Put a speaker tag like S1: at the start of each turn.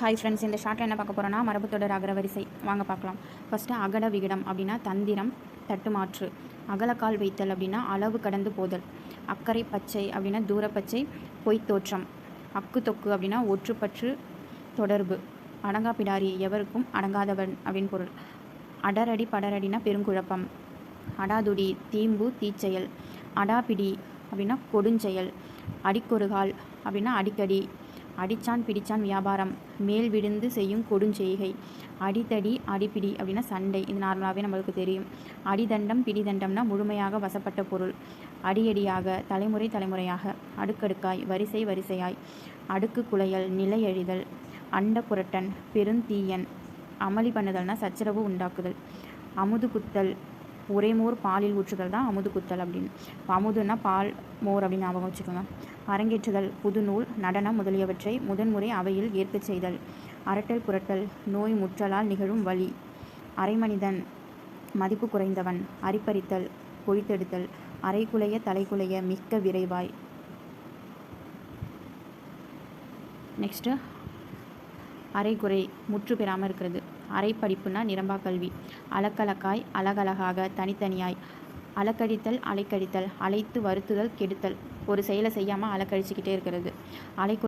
S1: Hi friends இந்த ஷார்ட்டில் என்ன பார்க்க போகிறோன்னா மரபுத்தொடர் அகரவரிசை. வாங்க பார்க்கலாம். ஃபஸ்ட்டு அகட விகிடம் அப்படின்னா தந்திரம் தட்டுமாற்று. அகலக்கால் வைத்தல் அப்படின்னா அளவு கடந்து போதல். அக்கறை பச்சை அப்படின்னா தூரப்பச்சை பொய்த்தோற்றம் அக்கு தொக்கு அப்படின்னா ஒற்றுப்பற்று தொடர்பு. அடங்கா பிடாரி எவருக்கும் அடங்காதவன் அப்படின்னு பொருள். அடரடி படரடினா பெருங்குழப்பம். அடாதுடி தீம்பு தீச்செயல். அடாபிடி அப்படின்னா கொடுஞ்செயல். அடிக்கொருகால் அப்படின்னா அடிக்கடி. அடிச்சான் பிடிச்சான் வியாபாரம். மேல் விழுந்து செய்யும் கொடுஞ்செய்கை. அடித்தடி அடிப்பிடி அப்படின்னா சண்டை. இது நார்மலாகவே நம்மளுக்கு தெரியும். அடிதண்டம் பிடிதண்டம்னா முழுமையாக வசப்பட்ட பொருள். அடியடியாக தலைமுறை தலைமுறையாக. அடுக்கடுக்காய் வரிசை வரிசையாய். அடுக்கு குலையல் நிலையழிதல் அண்ட புரட்டன் பெருந்தீயன். அமளி பண்ணுதல்னா சச்சரவு உண்டாக்குதல். அமுது குத்தல் உரைமோர் பாலில் ஊற்றுதல் தான் அமுது குத்தல் அப்படின்னு. அமுதுன்னா பால் மோர் அப்படின்னு ஞாபகம் வச்சுக்கோங்க. அரங்கேற்றுதல் புதுநூல் நடனம் முதலியவற்றை முதன்முறை அவையில் ஏற்பு செய்தல். அரட்டல் புரட்டல் நோய் முற்றலால் நிகழும் வலி. அரைமனிதன் மதிப்பு குறைந்தவன் அரிப்பறித்தல் பொழித்தெடுத்தல் அரைக்குலைய தலைக்குலைய மிக்க விரைவாய். நெக்ஸ்ட்டு அரைகுறை முற்று பெறாமல் இருக்கிறது. அரைப்படிப்புனா நிரம்பா கல்வி. அலக்கலக்காய் அலகலகாக தனித்தனியாய். அலக்கடித்தல் அலைக்கடித்தல் அழைத்து வருத்துதல் கெடுத்தல். ஒரு செயலை செய்யாமல் அலக்கழிச்சிக்கிட்டே இருக்கிறது. அலை